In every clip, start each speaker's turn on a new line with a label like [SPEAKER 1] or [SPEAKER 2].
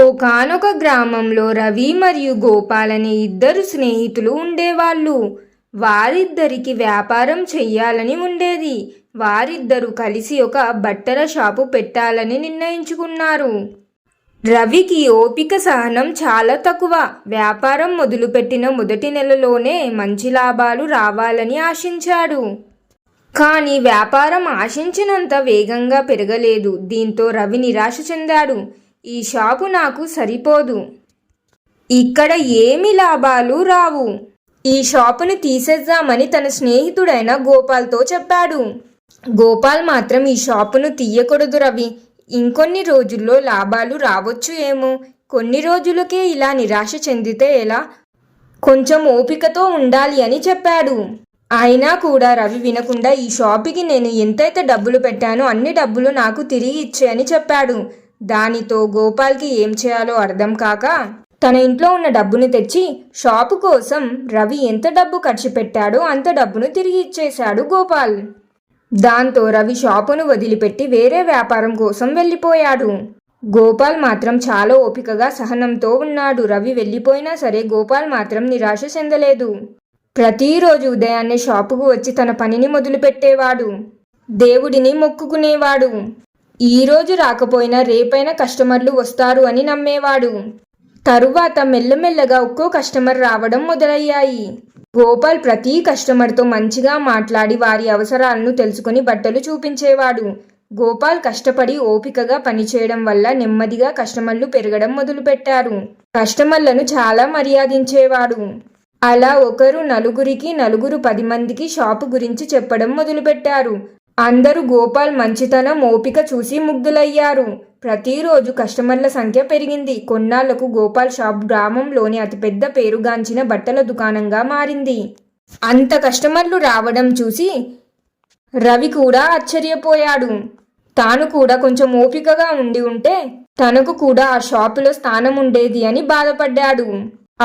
[SPEAKER 1] ఒకనొక గ్రామంలో రవి మరియు గోపాల్ అనే ఇద్దరు స్నేహితులు ఉండేవాళ్ళు. వారిద్దరికి వ్యాపారం చెయ్యాలని ఉండేది. వారిద్దరూ కలిసి ఒక బట్టల షాపు పెట్టాలని నిర్ణయించుకున్నారు. రవికి ఓపిక సహనం చాలా తక్కువ. వ్యాపారం మొదలుపెట్టిన మొదటి నెలలోనే మంచి లాభాలు రావాలని ఆశించాడు. కానీ వ్యాపారం ఆశించినంత వేగంగా పెరగలేదు. దీంతో రవి నిరాశ చెందాడు. ఈ షాపు నాకు సరిపోదు. ఇక్కడ ఏమి లాభాలు రావు? ఈ షాపును తీసేద్దామని తన స్నేహితుడైన గోపాల్తో చెప్పాడు. గోపాల్ మాత్రం ఈ షాపును తీయకూడదు రవి. ఇంకొన్ని రోజుల్లో లాభాలు రావచ్చు ఏమో? కొన్ని రోజులకే ఇలా నిరాశ చెందితే ఎలా? కొంచెం ఓపికతో ఉండాలి అని చెప్పాడు. అయినా కూడా రవి వినకుండా ఈ షాపుకి నేను ఎంతైతే డబ్బులు పెట్టానో అన్ని డబ్బులు నాకు తిరిగి ఇచ్చేయని చెప్పాడు. దానితో గోపాల్కి ఏం చేయాలో అర్థం కాక తన ఇంట్లో ఉన్న డబ్బును తెచ్చి షాపు కోసం రవి ఎంత డబ్బు ఖర్చు పెట్టాడో అంత డబ్బును తిరిగి ఇచ్చేశాడు గోపాల్. దాంతో రవి షాపును వదిలిపెట్టి వేరే వ్యాపారం కోసం వెళ్ళిపోయాడు. గోపాల్ మాత్రం చాలా ఓపికగా సహనంతో ఉన్నాడు. రవి వెళ్ళిపోయినా సరే గోపాల్ మాత్రం నిరాశ చెందలేదు. ప్రతిరోజు ఉదయాన్నే షాపుకు వచ్చి తన పనిని మొదలుపెట్టేవాడు. దేవుడిని మొక్కుకునేవాడు. ఈ రోజు రాకపోయినా రేపైనా కస్టమర్లు వస్తారు అని నమ్మేవాడు. తరువాత మెల్లమెల్లగా ఒక్కో కస్టమర్ రావడం మొదలయ్యాయి. గోపాల్ ప్రతి కస్టమర్తో మంచిగా మాట్లాడి వారి అవసరాలను తెలుసుకుని బట్టలు చూపించేవాడు. గోపాల్ కష్టపడి ఓపికగా పనిచేయడం వల్ల నెమ్మదిగా కస్టమర్లు పెరగడం మొదలుపెట్టారు. కస్టమర్లను చాలా మర్యాదించేవాడు. అలా ఒకరు నలుగురికి నలుగురు పది మందికి షాపు గురించి చెప్పడం మొదలుపెట్టారు. అందరూ గోపాల్ మంచితనం ఓపిక చూసి ముగ్ధులయ్యారు. ప్రతిరోజు కస్టమర్ల సంఖ్య పెరిగింది. కొన్నాళ్ళకు గోపాల్ షాప్ గ్రామంలోని అతిపెద్ద పేరుగాంచిన బట్టల దుకాణంగా మారింది. అంత కస్టమర్లు రావడం చూసి రవి కూడా ఆశ్చర్యపోయాడు. తాను కూడా కొంచెం ఓపికగా ఉండి ఉంటే తనకు కూడా ఆ షాపులో స్థానం ఉండేది అని బాధపడ్డాడు.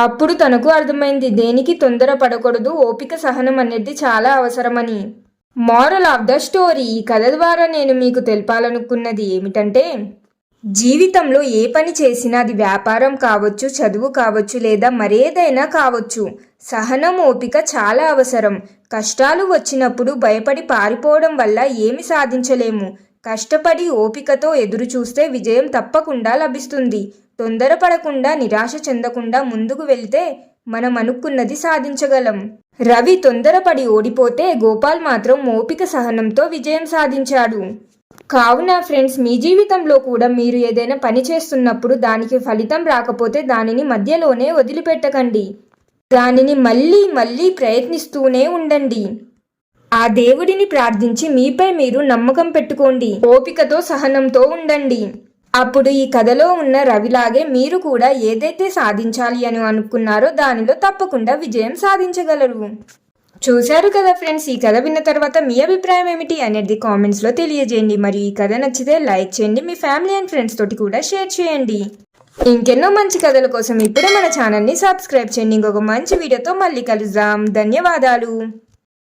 [SPEAKER 1] అప్పుడు తనకు అర్థమైంది దేనికి తొందర పడకూడదు ఓపిక సహనం అనేది చాలా అవసరమని. మారల్ ఆఫ్ ద స్టోరీ ఈ కథ ద్వారా నేను మీకు తెలపాలనుకున్నది ఏమిటంటే జీవితంలో ఏ పని చేసినా అది వ్యాపారం కావచ్చు చదువు కావచ్చు లేదా మరేదైనా కావచ్చు. సహనం ఓపిక చాలా అవసరం. కష్టాలు వచ్చినప్పుడు భయపడి పారిపోవడం వల్ల ఏమి సాధించలేము. కష్టపడి ఓపికతో ఎదురు చూస్తే విజయం తప్పకుండా లభిస్తుంది. తొందరపడకుండా నిరాశ చెందకుండా ముందుకు వెళ్తే మనం అనుకున్నది సాధించగలం. రవి తొందరపడి ఓడిపోతే గోపాల్ మాత్రం ఓపిక సహనంతో విజయం సాధించాడు. కావున ఫ్రెండ్స్ మీ జీవితంలో కూడా మీరు ఏదైనా పని చేస్తున్నప్పుడు దానికి ఫలితం రాకపోతే దానిని మధ్యలోనే వదిలిపెట్టకండి. దానిని మళ్ళీ మళ్ళీ ప్రయత్నిస్తూనే ఉండండి. ఆ దేవుడిని ప్రార్థించి మీపై మీరు నమ్మకం పెట్టుకోండి. ఓపికతో సహనంతో ఉండండి. అప్పుడు ఈ కథలో ఉన్న రవిలాగే మీరు కూడా ఏదైతే సాధించాలి అని అనుకున్నారో దానిలో తప్పకుండా విజయం సాధించగలరు. చూశారు కదా ఫ్రెండ్స్ ఈ కథ విన్న తర్వాత మీ అభిప్రాయం ఏమిటి అనేది కామెంట్స్లో తెలియజేయండి. మరి ఈ కథ నచ్చితే లైక్ చేయండి మీ ఫ్యామిలీ అండ్ ఫ్రెండ్స్ తోటి కూడా షేర్ చేయండి. ఇంకెన్నో మంచి కథల కోసం ఇప్పుడే మన ఛానల్ని సబ్స్క్రైబ్ చేయండి. ఇంకొక మంచి వీడియోతో మళ్ళీ కలుద్దాం. ధన్యవాదాలు.